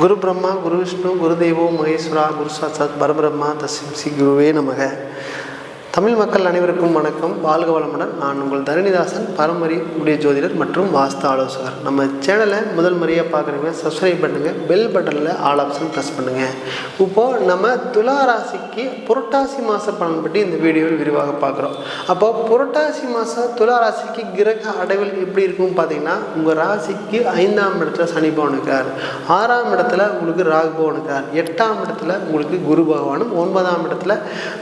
குரு பிரம்மா குரு விஷ்ணு குரு தெய்வோ மகேஸ்வரா குரு சாட்சாத் பரபிரம்மா தஸ்யம் ஸ்ரீ குருவே நமக. தமிழ் மக்கள் அனைவருக்கும் வணக்கம். வாழ்க வளமுடன். நான் உங்கள் தரணிதாசன் பரமரி உடைய ஜோதிடர் மற்றும் வாஸ்து ஆலோசகர். நம்ம சேனலை முதல் முறையாக பார்க்குறீங்க சப்ஸ்கிரைப் பண்ணுங்கள் பெல் பட்டனில் ஆல் ஆப்ஷன் ப்ரெஸ் பண்ணுங்கள் இப்போது நம்ம துலா ராசிக்கு புரட்டாசி மாத பலன் பற்றி இந்த வீடியோவில் விரிவாக பார்க்குறோம் அப்போ புரட்டாசி மாதம் துலா ராசிக்கு கிரக அடைவில் எப்படி இருக்கும் பார்த்தீங்கன்னா உங்கள் ராசிக்கு ஐந்தாம் இடத்துல சனி பவன் இருக்கார் ஆறாம் இடத்துல உங்களுக்கு ராகு பவன் இருக்கார் எட்டாம் இடத்துல உங்களுக்கு குரு பகவானும் ஒன்பதாம் இடத்துல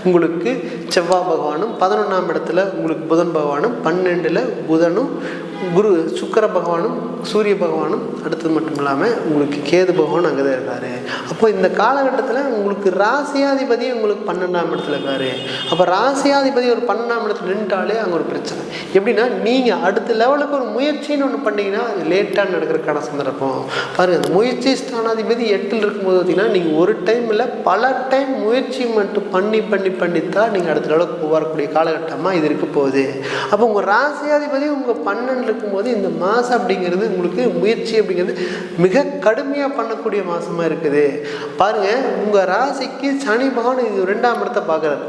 உங்களுக்கு செவ்வாய் பகவானும் பதினொன்றாம் இடத்துல உங்களுக்கு புதன் பகவானும் பன்னெண்டில் புதனும் குரு சுக்கர பகவானும் சூரிய பகவானும் அடுத்தது மட்டும் இல்லாமல் உங்களுக்கு கேது பகவான் அங்கே தான் இருக்கார். அப்போ இந்த காலகட்டத்தில் உங்களுக்கு ராசியாதிபதி உங்களுக்கு பன்னெண்டாம் இடத்துல இருக்கார். அப்போ ராசியாதிபதி ஒரு பன்னெண்டாம் இடத்துல நின்றாலே அங்கே ஒரு பிரச்சனை. எப்படின்னா நீங்கள் அடுத்த லெவலுக்கு ஒரு முயற்சின்னு ஒன்று பண்ணீங்கன்னா அது லேட்டாக நடக்கிறக்கான சந்தர்ப்பம். பாருங்கள் அந்த முயற்சி ஸ்தானாதிபதி எட்டில் இருக்கும்போது பார்த்தீங்கன்னா நீங்கள் ஒரு டைம் இல்லை பல டைம் முயற்சி மட்டும் பண்ணி பண்ணி பண்ணித்தான் நீங்கள் அடுத்த லெவலுக்கு வரக்கூடிய காலகட்டமாக இது இருக்க போகுது. அப்போ உங்கள் ராசியாதிபதி உங்கள் பன்னெண்டு இருக்கும்போது இந்த மாதம் அப்படிங்கிறது உங்களுக்கு முயற்சி அப்படிங்கிறது மிக கடுமையாக பண்ணக்கூடிய மாதமாக இருக்குது. பாருங்கள் உங்கள் ராசிக்கு சனி பகவான் இது ரெண்டாம் இடத்தை பார்க்குறாரு.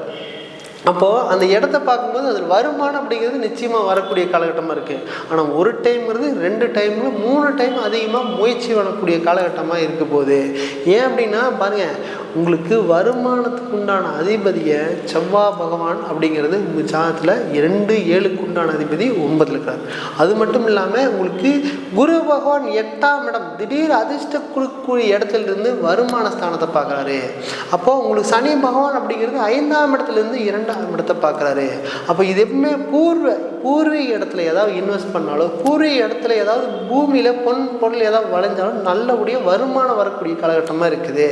அப்போது அந்த இடத்த பார்க்கும்போது அதில் வருமானம் அப்படிங்கிறது நிச்சயமாக வரக்கூடிய காலகட்டமாக இருக்குது ஆனால் ஒரு டைம்ங்கிறது ரெண்டு டைமில் மூணு டைம் அதிகமாக முயற்சி வரக்கூடிய காலகட்டமாக இருக்க போகுது. ஏன் அப்படின்னா பாருங்கள் உங்களுக்கு வருமானத்துக்கு உண்டான அதிபதியை செவ்வா பகவான் அப்படிங்கிறது உங்கள் ஜாதத்தில் இரண்டு ஏழுக்கு உண்டான அதிபதி ஒன்பதில் இருக்கிறார் அது மட்டும் இல்லாமல் உங்களுக்கு குரு பகவான் எட்டாம் இடம் திடீர் அதிர்ஷ்ட கொடுக்கக்கூடிய இடத்துல இருந்து வருமான ஸ்தானத்தை பார்க்குறாரு. அப்போது உங்களுக்கு சனி பகவான் அப்படிங்கிறது ஐந்தாம் இடத்துலேருந்து இரண்டாம் இடத்தை பார்க்குறாரு. அப்போ இது எப்பவுமே பூர்வ பூர்வீக இடத்துல ஏதாவது இன்வெஸ்ட் பண்ணாலும் பூர்வீக இடத்துல ஏதாவது பூமியில் பொன் பொருள் ஏதாவது வளைஞ்சாலும் நல்லபடியாக வருமானம் வரக்கூடிய காலகட்டமாக இருக்குது.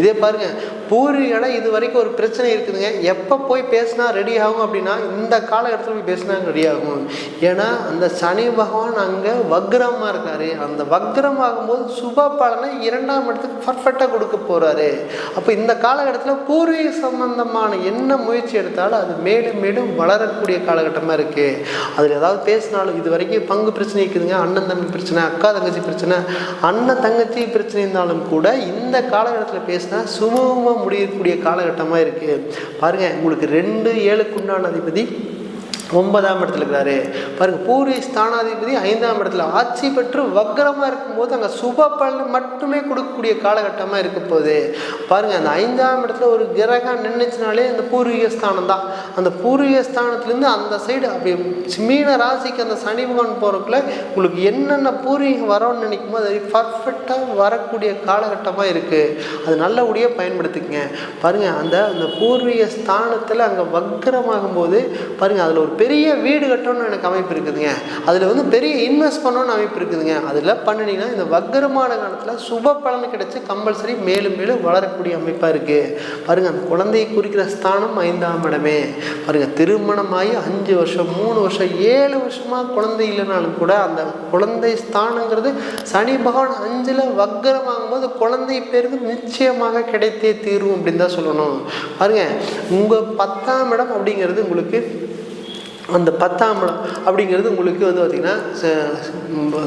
இதே பாரு பூர்வீக பூர்வீகம்னா இது வரைக்கும் ஒரு பிரச்சனை இருக்குதுங்க. எப்போ போய் பேசினா ரெடி ஆகும் அப்படின்னா இந்த காலகட்டத்தில் போய் பேசினா ரெடி ஆகும்? ஏன்னா அந்த சனி பகவான் அங்கே வக்ரமாக இருக்காரு. அந்த வக்ரம் ஆகும்போது சுப பலனை இரண்டாம் இடத்துக்கு பர்ஃபெக்டாக கொடுக்க போகிறாரு அப்போ இந்த காலகட்டத்தில் பூர்வீக சம்பந்தமான என்ன முயற்சி எடுத்தாலும் அது மேலும் மேலும் வளரக்கூடிய காலகட்டமாக இருக்குது அதில் ஏதாவது பேசினாலும் இது வரைக்கும் பங்கு பிரச்சனை இருக்குதுங்க. அண்ணன் தம்பி பிரச்சனை அக்கா தங்கச்சி பிரச்சனை அண்ணன் தங்கச்சி பிரச்சனை இருந்தாலும் கூட இந்த காலகட்டத்தில் பேசினா சுமூகமாக முடியக்கூடிய காலகட்டமாக இருக்குது பாருங்கள் உங்களுக்கு ரெண்டு ஏழுக்குண்டான அதிபதி ஒன்பதாம் இடத்துல இருக்கிறாரு. பாருங்க பூர்வீக ஸ்தானாதிபதி ஐந்தாம் இடத்துல ஆட்சி பெற்று வக்கரமாக இருக்கும்போது அங்கே சுப பலன் மட்டுமே கொடுக்கக்கூடிய காலகட்டமாக இருக்க போகுது. பாருங்க அந்த ஐந்தாம் இடத்துல ஒரு கிரகம் நின்றுச்சுனாலே அந்த பூர்வீக ஸ்தானம் தான். அந்த பூர்வீக ஸ்தானத்துலேருந்து அந்த சைடு அப்படி மீன ராசிக்கு அந்த சனி பகவான் போகிறக்குள்ள உங்களுக்கு என்னென்ன பூர்வீகம் வரோன்னு நினைக்கும் போது அது பர்ஃபெக்டாக வரக்கூடிய காலகட்டமாக இருக்குது அது நல்லபடியாக பயன்படுத்திக்கங்க. பாருங்கள் அந்த அந்த பூர்வீக ஸ்தானத்தில் அங்கே வக்கரமாகும் போது பாருங்கள் அதில் ஒரு பெரிய வீடு கட்டணும்னு எனக்கு அமைப்பு இருக்குதுங்க. அதில் வந்து பெரிய இன்வெஸ்ட் பண்ணணும்னு அமைப்பு இருக்குதுங்க. அதில் பண்ணினீங்கன்னா இந்த வக்கரமான காலத்தில் சுப பலன் கிடைச்சி கம்பல்சரி மேலும் மேலும் வளரக்கூடிய அமைப்பாக இருக்குது பாருங்கள் அந்த குழந்தையை குறிக்கிற ஸ்தானம் ஐந்தாம் இடமே. பாருங்கள் திருமணமாகி அஞ்சு வருஷம் மூணு வருஷம் ஏழு வருஷமாக குழந்தை இல்லைனாலும் கூட அந்த குழந்தை ஸ்தானங்கிறது சனி பகவான் அஞ்சில் வக்கரமாகும் போது குழந்தை பேருக்கு நிச்சயமாக கிடைத்தே தீரும் அப்படின்னு தான் சொல்லணும். பாருங்கள் உங்கள் பத்தாம் இடம் அப்படிங்கிறது உங்களுக்கு அந்த பத்தாம் இடம் அப்படிங்கிறது உங்களுக்கு வந்து பார்த்திங்கன்னா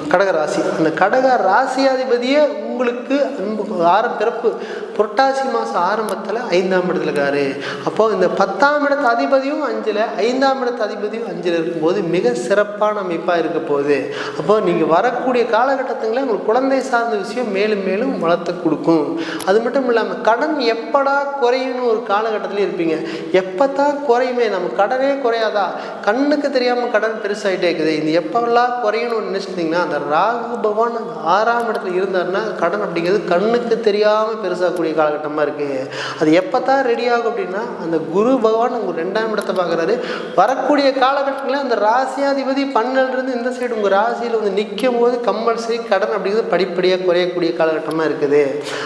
கடக ராசி. அந்த கடக ராசியாதிபதியே உங்களுக்கு அன்பு ஆரம் பிறப்பு. புரட்டாசி மாதம் ஆரம்பத்தில் ஐந்தாம் இடத்துல இருக்காரு. அப்போது இந்த பத்தாம் இடத்து அதிபதியும் அஞ்சில் ஐந்தாம் இடத்து அதிபதியும் அஞ்சில் இருக்கும்போது மிக சிறப்பான அமைப்பாக இருக்க போகுது. அப்போது நீங்கள் வரக்கூடிய காலகட்டத்தில் உங்களுக்கு குழந்தை சார்ந்த விஷயம் மேலும் மேலும் வளர்த்து கொடுக்கும். அது மட்டும் இல்லாமல் கடன் எப்படா குறையும்னு ஒரு காலகட்டத்தில் இருப்பீங்க. எப்போ தான் குறையுமே நம்ம கடனே குறையாதா? கண்ணுக்கு தெரியாமல் கடன் பெருசாகிட்டே இருக்குது. இது எப்போல்லாம் குறையணும்னு நினச்சிட்டிங்கன்னா அந்த ராகு பகவான் ஆறாம் இடத்துல இருந்தாருன்னா கடன் அப்படிங்கிறது கண்ணுக்கு தெரியாமல் பெருசாகக்கூடிய காலகட்டமாக இருக்குது அது எப்போ தான் ரெடி ஆகும் அப்படின்னா அந்த குரு பகவான் உங்கள் ரெண்டாம் இடத்தை பார்க்குறாரு. வரக்கூடிய காலகட்டங்களில் அந்த ராசியாதிபதி பன்னெண்டுலேருந்து இந்த சைடு உங்கள் ராசியில் வந்து நிற்கும் போது கம்பல்சரி கடன் அப்படிங்கிறது படிப்படியாக குறையக்கூடிய காலகட்டமாக இருக்குது.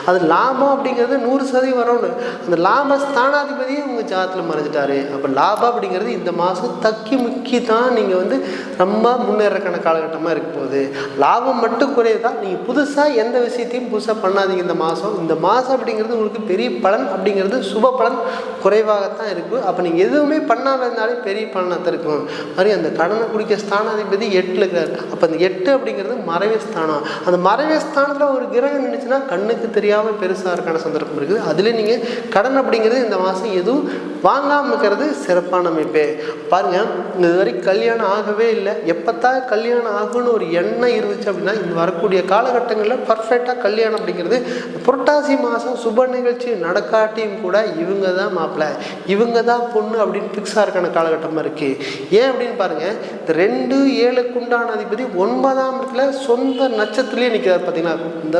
அது லாபம் அப்படிங்கிறது நூறு சதவீதம் வரணும் அந்த லாப ஸ்தானாதிபதியே உங்கள் ஜாதத்தில் மறைஞ்சிட்டாரு. அப்போ லாபம் அப்படிங்கிறது இந்த மாதம் தக்கி முக்கி தான் நீங்கள் வந்து ரொம்ப முன்னேறக்கான காலகட்டமாக இருக்க போகுது. லாபம் மட்டும் குறையுதா நீங்கள் புதுசாக எந்த விஷயம் விஷயத்தையும் புதுசாக பண்ணாதீங்க இந்த மாதம் இந்த மாதம் அப்படிங்கிறது உங்களுக்கு பெரிய பலன் அப்படிங்கிறது சுப பலன் குறைவாகத்தான் இருக்குது அப்போ நீங்கள் எதுவுமே பண்ணாமல் இருந்தாலே பெரிய பலனாக தான் இருக்கும் மாதிரி அந்த கடனை குடிக்க ஸ்தானாதிபதி எட்டில் இருக்கிறார். அப்போ அந்த எட்டு அப்படிங்கிறது மறைவு ஸ்தானம். அந்த மறைவு ஸ்தானத்தில் ஒரு கிரகம் நின்றுச்சுன்னா கண்ணுக்கு தெரியாமல் பெருசாக இருக்கான சந்தர்ப்பம் இருக்குது. அதில் நீங்கள் கடன் அப்படிங்கிறது இந்த மாதம் எதுவும் வாங்காமல் இருக்கிறது சிறப்பான அமைப்பு. பாருங்கள் இது வரைக்கும் கல்யாணம் ஆகவே இல்லை. எப்போத்தான் கல்யாணம் ஆகும்னு ஒரு எண்ணம் இருந்துச்சு அப்படின்னா இந்த வரக்கூடிய காலகட்டங்களில் பர்ஃபெக்டாக கல்யாணம் அப்படிங்கிறது புரட்டாசி மாதம் சுப நிகழ்ச்சி நடக்காட்டியும் கூட இவங்க தான் மாப்பிள்ளை இவங்க தான் பொண்ணு அப்படின்னு ஃபிக்ஸாக இருக்கான காலகட்டமாக இருக்குது ஏன் அப்படின்னு பாருங்கள் இந்த ரெண்டு ஏழுக்குண்டான அதிபதி ஒன்பதாம் இடத்துல சொந்த நட்சத்திரத்துலேயே நிற்கிறார் பார்த்தீங்கன்னா இந்த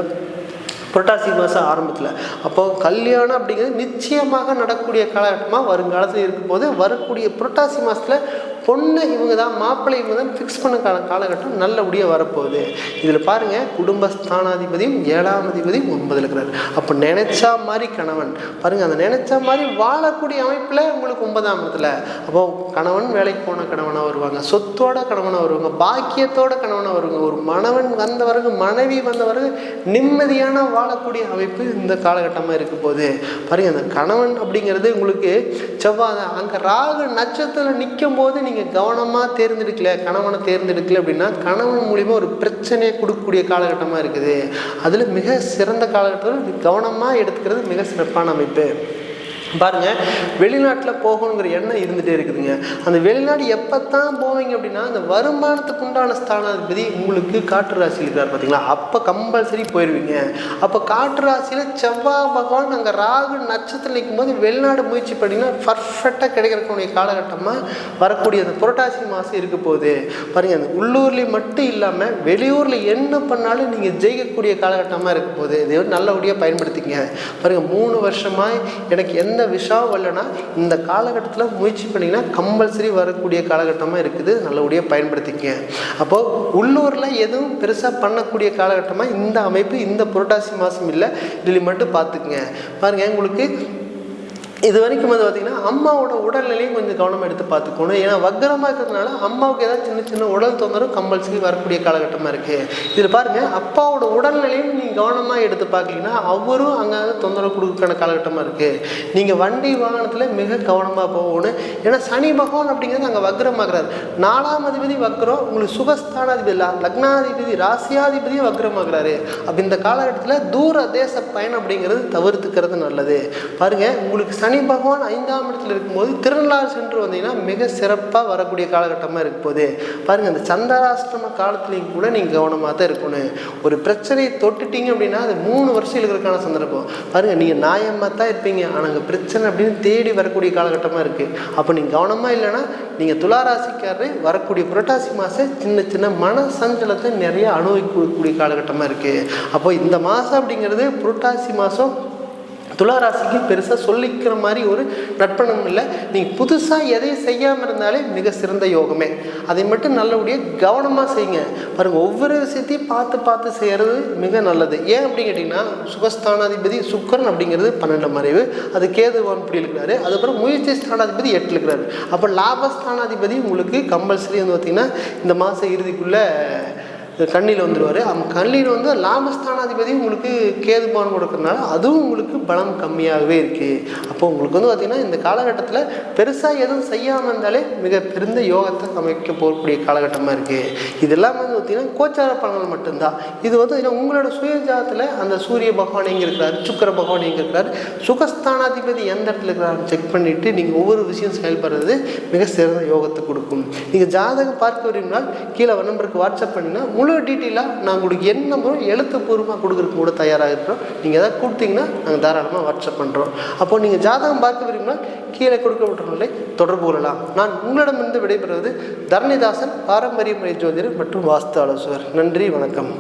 புரட்டாசி மாதம் ஆரம்பத்தில். அப்போது கல்யாணம் அப்படிங்கிறது நிச்சயமாக நடக்கக்கூடிய காலகட்டமாக வருங்காலத்தில் இருக்கும்போது வரக்கூடிய புரட்டாசி மாதத்தில் பொண்ணு இவங்க தான் மாப்பிள்ளை இவங்க தான் ஃபிக்ஸ் பண்ண கால காலகட்டம் நல்லபடியாக வரப்போகுது. இதில் பாருங்கள் குடும்பஸ்தானாதிபதியும் ஏழாம் அதிபதியும் ஒன்பதில் இருக்கிறார். அப்போ நினைச்சா மாதிரி கணவன். பாருங்கள் அந்த நினைச்சா மாதிரி வாழக்கூடிய அமைப்பில் உங்களுக்கு ஒன்பதாம் இடத்துல. அப்போ கணவன் வேலைக்கு போன கணவனாக வருவாங்க சொத்தோட கணவனாக வருவாங்க பாக்கியத்தோட கணவனாக வருவாங்க. ஒரு மணவன் வந்த பிறகு மனைவி வந்த பிறகு நிம்மதியான வாழக்கூடிய அமைப்பு இந்த காலகட்டமாக இருக்க போகுது. பாருங்கள் அந்த கணவன் அப்படிங்கிறது உங்களுக்கு செவ்வாய் அங்கே ராகு நட்சத்திரம் நிற்கும் போது நீங்கள் கவனமாக தேர்ந்தெடுக்கல கணவனை தேர்ந்தெடுக்கல அப்படின்னா கணவன் மூலிமா ஒரு பிரச்சனையை கொடுக்கக்கூடிய காலகட்டமாக இருக்குது. அதில் மிக சிறந்த காலகட்டத்தில் கவனமாக எடுத்துக்கிறது மிக சிறப்பான அமைப்பு. பாருங்க வெளிநாட்டில் போகணுங்கிற எண்ணம் இருந்துகிட்டே இருக்குதுங்க. அந்த வெளிநாடு எப்போ தான் போவீங்க அப்படின்னா அந்த வருமானத்துக்கு உண்டான ஸ்தானாதிபதி உங்களுக்கு காற்று ராசியில் இருக்கார் பார்த்தீங்களா அப்போ கம்பல்சரி போயிடுவீங்க அப்போ காற்று ராசியில் செவ்வாய் பகவான் அங்கே ராகு நட்சத்திரம் நிற்கும் போது வெளிநாடு முயற்சி பண்ணிங்கன்னா பர்ஃபெக்டாக கிடைக்கிறக்கூடிய காலகட்டமாக வரக்கூடிய அந்த புரட்டாசி மாதம் இருக்க போகுது. பாருங்கள் அந்த உள்ளூர்லேயும் மட்டும் இல்லாமல் வெளியூரில் என்ன பண்ணாலும் நீங்கள் ஜெயிக்கக்கூடிய காலகட்டமாக இருக்க போகுது. இதை நல்லபடியாக பயன்படுத்திங்க பாருங்கள் மூணு வருஷமாக எனக்கு எந்த விஷா வரலன்னா இந்த காலகட்டத்தில் முயற்சி பண்ணிங்கன்னா கம்பல்சரி வரக்கூடிய காலகட்டமாக இருக்குது. நல்லபடியாக பயன்படுத்திக்கங்க. அப்போது உள்ளூரில் எதுவும் பெருசாக பண்ணக்கூடிய காலகட்டமாக இந்த அமைப்பு இந்த புரட்டாசி மாதம் இல்லை இதில் மட்டும் பார்த்துக்குங்க. பாருங்கள் உங்களுக்கு இது வரைக்கும் வந்து பார்த்திங்கன்னா அம்மாவோட உடல்நிலையும் கொஞ்சம் கவனமாக எடுத்து பார்த்துக்கணும். ஏன்னா வக்கரமாக இருக்கிறதுனால அம்மாவுக்கு ஏதாவது சின்ன சின்ன உடல் தொந்தரவு கம்பல்சரி வரக்கூடிய காலகட்டமாக இருக்குது இதில் பாருங்கள் அப்பாவோட உடல்நிலையும் நீங்கள் கவனமாக எடுத்து பார்க்கலீங்கன்னா அவரும் அங்கே தொந்தரவு கொடுக்கற காலகட்டமாக இருக்குது நீங்கள் வண்டி வாகனத்தில் மிக கவனமாக போகணும். ஏன்னா சனி பகவான் அப்படிங்கிறது அங்கே வக்கரமாகிறார். நாலாம் அதிபதி வக்கரம் உங்களுக்கு சுகஸ்தானாதிபதி இல்லை லக்னாதிபதி ராசியாதிபதியும் வக்கரமாகிறாரு. அப்போ இந்த காலகட்டத்தில் தூர தேச பயணம் அப்படிங்கிறது தவிர்த்துக்கிறது நல்லது. பாருங்கள் உங்களுக்கு சனி பகவான் ஐந்தாம் இடத்துல இருக்கும்போது திருநள்ளாறு சென்று வந்தீங்கன்னா மிக சிறப்பாக வரக்கூடிய காலகட்டமாக இருக்க போது பாருங்கள் அந்த சந்திராஷ்டிரம காலத்துலேயும் கூட நீங்கள் கவனமாக தான் இருக்கணும். ஒரு பிரச்சனையை தொட்டுட்டீங்க அப்படின்னா அது மூணு வருஷம் இருக்கிறதுக்கான சந்தர்ப்பம். பாருங்கள் நீங்கள் நியாயமாக தான் இருப்பீங்க. ஆனால் அங்கே பிரச்சனை அப்படின்னு தேடி வரக்கூடிய காலகட்டமாக இருக்குது அப்போ நீங்கள் கவனமாக இல்லைன்னா நீங்கள் துளாராசிக்காரரு வரக்கூடிய புரட்டாசி மாதம் சின்ன சின்ன மன சஞ்சலத்தை நிறைய அனுபவிக்கக்கூடிய காலகட்டமாக இருக்குது அப்போ இந்த மாதம் அப்படிங்கிறது புரட்டாசி மாதம் துளாராசிக்கு பெருசாக சொல்லிக்கிற மாதிரி ஒரு நட்பணம் இல்லை. நீங்கள் புதுசாக எதையும் செய்யாமல் இருந்தாலே மிக சிறந்த யோகமே. அதை மட்டும் நல்லபடியாக கவனமாக செய்யுங்க. பாருங்கள் ஒவ்வொரு விஷயத்தையும் பார்த்து பார்த்து செய்கிறது மிக நல்லது. ஏன் அப்படின்னு கேட்டிங்கன்னா சுகஸ்தானாதிபதி சுக்கரன் அப்படிங்கிறது பன்னெண்டு மறைவு. அது கேதுவான் இப்படி இருக்கிறாரு. அதுக்கப்புறம் முயற்சி ஸ்தானாதிபதி எட்டில் இருக்கிறாரு. அப்போ லாபஸ்தானாதிபதி உங்களுக்கு கம்பல்சரி வந்து பார்த்திங்கன்னா இந்த மாதம் இறுதிக்குள்ளே கண்ணியில் வந்துடுவார் அந்த கண்ணியில் வந்து லாபஸ்தானாதிபதி உங்களுக்கு கேதுபான் கொடுக்கறதுனால அதுவும் உங்களுக்கு பலம் கம்மியாகவே இருக்குது அப்போ உங்களுக்கு வந்து பார்த்திங்கன்னா இந்த காலகட்டத்தில் பெருசாக எதுவும் செய்யாமல் இருந்தாலே மிக பெருந்த யோகத்தை அமைக்க போகக்கூடிய காலகட்டமாக இருக்குது இதெல்லாம் வந்து பார்த்திங்கன்னா கோச்சார பலன்கள் மட்டும்தான். இது வந்து உங்களோட சுயஜாதத்தில் அந்த சூரிய பகவான் எங்கே இருக்கிறார் சுக்கர பகவான் எங்கே இருக்கிறார் சுகஸ்தானாதிபதி எந்த இடத்துல இருக்கிறாருன்னு செக் பண்ணிவிட்டு நீங்கள் ஒவ்வொரு விஷயம் செயல்படுறது மிக சிறந்த யோகத்தை கொடுக்கும். நீங்கள் ஜாதகம் பார்க்க விரும்பினால் கீழே நம்பருக்கு வாட்ஸ்அப் பண்ணிங்கன்னா முழு டீட்டெயிலாக நான் உங்களுக்கு என்ன முறை எழுத்துப்பூர்வமாக கொடுக்குறதுக்கு கூட தயாராக இருக்கிறோம். நீங்கள் எதாவது கொடுத்தீங்கன்னா நாங்கள் தாராளமாக வாட்ஸ்அப் பண்ணுறோம் அப்போ நீங்கள் ஜாதகம் பார்க்க விரும்பினா கீழே கொடுக்கப்பட்டுள்ளதை தொடர்பு கொள்ளலாம். நான் உங்களிடமிருந்து விடைபெறுவது தரணிதாசன் பாரம்பரிய முறை ஜோதிடர் மற்றும் வாஸ்து ஆலோசகர். நன்றி வணக்கம்.